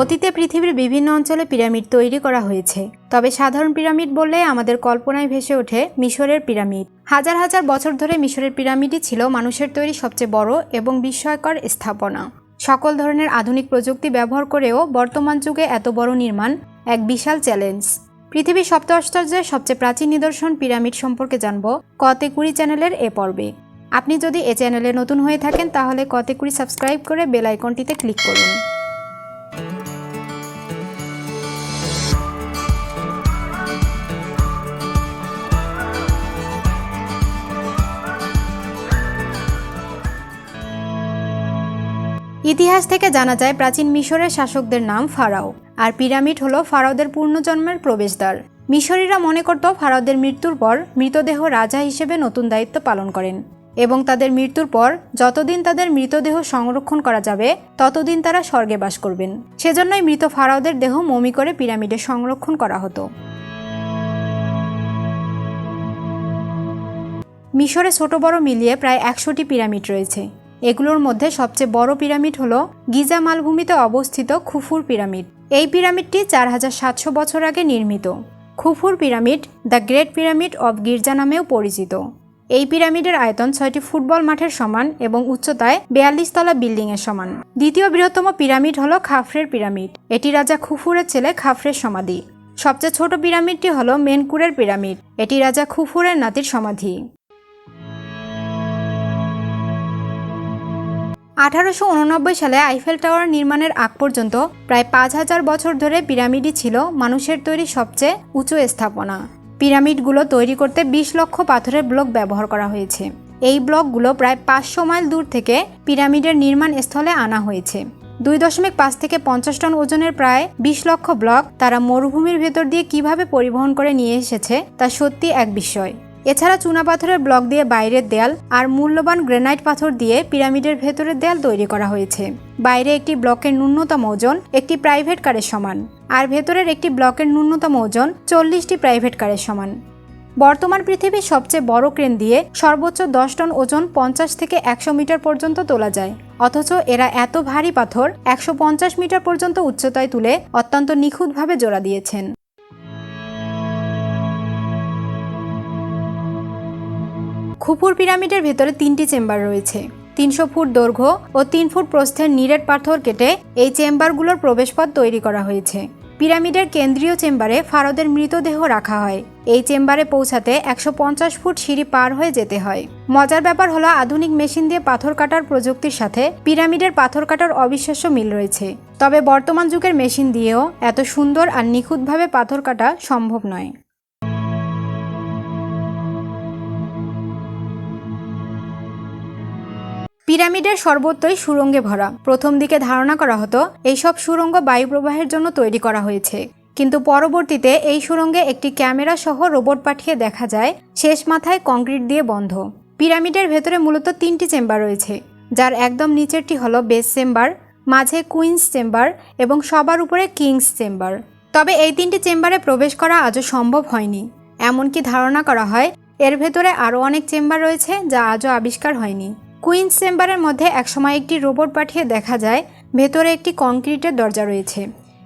অতীতে পৃথিবীর বিভিন্ন অঞ্চলে পিরামিড তৈরি করা হয়েছে। তবে সাধারণ পিরামিড বললে আমাদের কল্পনায় ভেসে ওঠে মিশরের পিরামিড। হাজার হাজার বছর ধরে মিশরের পিরামিডই ছিল মানুষের তৈরি সবচেয়ে বড় এবং বিস্ময়কর স্থাপনা। সকল ধরনের আধুনিক প্রযুক্তি ব্যবহার করেও বর্তমান যুগে এত বড় নির্মাণ এক বিশাল চ্যালেঞ্জ। পৃথিবীর সপ্ত আশ্চর্যের সবচেয়ে প্রাচীন নিদর্শন পিরামিড সম্পর্কে জানব কতে কুড়ি চ্যানেলের এ পর্বে। আপনি যদি এ চ্যানেলে নতুন হয়ে থাকেন তাহলে কতে কুড়ি সাবস্ক্রাইব করে বেল আইকনটিতে ক্লিক করুন। ইতিহাস থেকে জানা যায় প্রাচীন মিশরের শাসকদের নাম ফারাও, আর পিরামিড হলো ফারাওদের পূর্ণজন্মের প্রবেশদ্বার। মিশরীরা মনে করত ফারাওদের মৃত্যুর পর মৃতদেহ রাজা হিসেবে নতুন দায়িত্ব পালন করেন, এবং তাদের মৃত্যুর পর যতদিন তাদের মৃতদেহ সংরক্ষণ করা যাবে, ততদিন তারা স্বর্গে বাস করবেন। সেজন্যই মৃত ফারাওদের দেহ মমি করে পিরামিডে সংরক্ষণ করা হতো। মিশরে ছোট বড় মিলিয়ে প্রায় একশোটি পিরামিড রয়েছে। এগুলোর মধ্যে সবচেয়ে বড় পিরামিড হল গিজা মালভূমিতে অবস্থিত খুফুর পিরামিড। এই পিরামিডটি চার হাজার সাতশো বছর আগে নির্মিত। খুফুর pyramid, the great pyramid of গির্জা নামেও পরিচিত। এই পিরামিডের আয়তন ছয়টি ফুটবল মাঠের সমান এবং উচ্চতায় বেয়াল্লিশ তলা বিল্ডিংয়ের সমান। দ্বিতীয় বৃহত্তম পিরামিড হল খাফরের পিরামিড। এটি রাজা খুফুরের ছেলে খাফরের সমাধি। সবচেয়ে ছোট পিরামিডটি হল মেনকুরের পিরামিড। এটি রাজা খুফুরের নাতির সমাধি। আঠারোশো উননব্বই সালে আইফেল টাওয়ার নির্মাণের আগ পর্যন্ত প্রায় পাঁচ হাজার বছর ধরে পিরামিডই ছিল মানুষের তৈরি সবচেয়ে উঁচু স্থাপনা। পিরামিডগুলো তৈরি করতে বিশ লক্ষ পাথরের ব্লক ব্যবহার করা হয়েছে। এই ব্লকগুলো প্রায় পাঁচশো মাইল দূর থেকে পিরামিডের নির্মাণ স্থলে আনা হয়েছে। দুই দশমিক পাঁচ থেকে পঞ্চাশ টন ওজনের প্রায় বিশ লক্ষ ব্লক তারা মরুভূমির ভেতর দিয়ে কীভাবে পরিবহন করে নিয়ে এসেছে তা সত্যি এক বিস্ময় এছাড়া চুনাপাথরের ব্লক দিয়ে বাইরের দেয়াল আর মূল্যবান গ্রেনাইট পাথর দিয়ে পিরামিডের ভেতরের দেয়াল তৈরি করা হয়েছে। বাইরে একটি ব্লকের ন্যূনতম ওজন একটি প্রাইভেট কারের সমান, আর ভেতরের একটি ব্লকের ন্যূনতম ওজন চল্লিশটি প্রাইভেট কারের সমান। বর্তমান পৃথিবীর সবচেয়ে বড় ক্রেন দিয়ে সর্বোচ্চ দশ টন ওজন পঞ্চাশ থেকে একশো মিটার পর্যন্ত তোলা যায়। অথচ এরা এত ভারী পাথর, একশো পঞ্চাশ মিটার পর্যন্ত উচ্চতায় তুলে অত্যন্ত নিখুঁতভাবে জোড়া দিয়েছেন। খুপুর পিরামিডের ভেতরে তিনটি চেম্বার রয়েছে। তিনশো ফুট দৈর্ঘ্য ও তিন ফুট প্রস্থের নিরেট পাথর কেটে এই চেম্বারগুলোর প্রবেশপথ তৈরি করা হয়েছে। পিরামিডের কেন্দ্রীয় চেম্বারে ফারদের মৃতদেহ রাখা হয়। এই চেম্বারে পৌঁছাতে একশো পঞ্চাশ ফুট সিঁড়ি পার হয়ে যেতে হয়। মজার ব্যাপার হলো আধুনিক মেশিন দিয়ে পাথর কাটার প্রযুক্তির সাথে পিরামিডের পাথর কাটার অবিশ্বাস্য মিল রয়েছে। তবে বর্তমান যুগের মেশিন দিয়েও এত সুন্দর আর নিখুঁতভাবে পাথর কাটা সম্ভব নয়। পিরামিডের সর্বত্রই সুরঙ্গে ভরা। প্রথম দিকে ধারণা করা হতো, এইসব সুরঙ্গ বায়ু প্রবাহের জন্য তৈরি করা হয়েছে। কিন্তু পরবর্তীতে এই সুরঙ্গে একটি ক্যামেরা সহ রোবট পাঠিয়ে দেখা যায়, শেষ মাথায় কংক্রিট দিয়ে বন্ধ। পিরামিডের ভেতরে মূলত তিনটি চেম্বার রয়েছে, যার একদম নিচেরটি হলো বেস চেম্বার, মাঝে কুইন্স চেম্বার এবং সবার উপরে কিংস চেম্বার। তবে এই তিনটি চেম্বারে প্রবেশ করা আজও সম্ভব হয়নি। এমনকি ধারণা করা হয়, এর ভেতরে আরও অনেক চেম্বার রয়েছে যা আজও আবিষ্কার হয়নি। কুইন্স চেম্বারের মধ্যে একসময় একটি রোবট পাঠিয়ে দেখা যায়, ভেতরে একটি কংক্রিটের দরজা রয়েছে।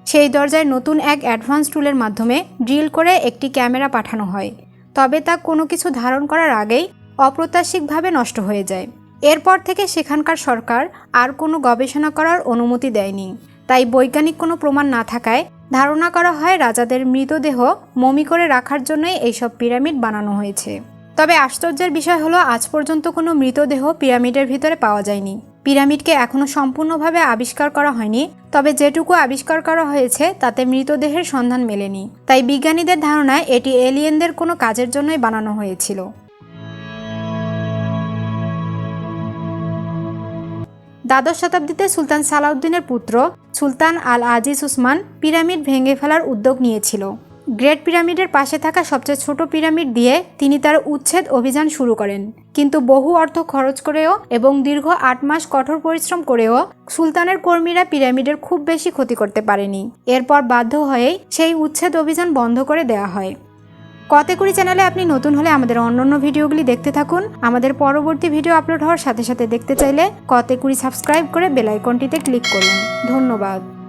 সেই দরজায় নতুন এক অ্যাডভান্স টুলের মাধ্যমে ড্রিল করে একটি ক্যামেরা পাঠানো হয়। তবে তা কোনো কিছু ধারণ করার আগেই অপ্রত্যাশিকভাবে নষ্ট হয়ে যায়। এরপর থেকে সেখানকার সরকার আর কোনো গবেষণা করার অনুমতি দেয়নি। তাই বৈজ্ঞানিক কোনো প্রমাণ না থাকায় ধারণা করা হয় রাজাদের মৃতদেহ মমি করে রাখার জন্যই এইসব পিরামিড বানানো হয়েছে। তবে আশ্চর্যের বিষয় হলো, আজ পর্যন্ত কোনো মৃতদেহ পিরামিডের ভিতরে পাওয়া যায়নি। পিরামিডকে এখনও সম্পূর্ণভাবে আবিষ্কার করা হয়নি, তবে যেটুকু আবিষ্কার করা হয়েছে, তাতে মৃতদেহের সন্ধান মেলেনি। তাই বিজ্ঞানীদের ধারণায় এটি এলিয়েনদের কোনো কাজের জন্যই বানানো হয়েছিল। দ্বাদশ শতাব্দীতে সুলতান সালাউদ্দিনের পুত্র Sultan Al Aziz Uthman pyramid ভেঙে ফেলার উদ্যোগ নিয়েছিল। গ্রেট পিরামিডের পাশে থাকা সবচেয়ে ছোট পিরামিড দিয়ে তিনি তার উচ্ছেদ অভিযান শুরু করেন। কিন্তু বহু অর্থ খরচ করেও এবং দীর্ঘ আট মাস কঠোর পরিশ্রম করেও সুলতানের কর্মীরা পিরামিডের খুব বেশি ক্ষতি করতে পারেনি। এরপর বাধ্য হয়েই সেই উচ্ছেদ অভিযান বন্ধ করে দেওয়া হয়। কতেকুড়ি চ্যানেলে আপনি নতুন হলে আমাদের অন্যান্য ভিডিওগুলি দেখতে থাকুন। আমাদের পরবর্তী ভিডিও আপলোড হওয়ার সাথে সাথে দেখতে চাইলে কতেকুড়ি সাবস্ক্রাইব করে বেলাইকনটিতে ক্লিক করুন। ধন্যবাদ।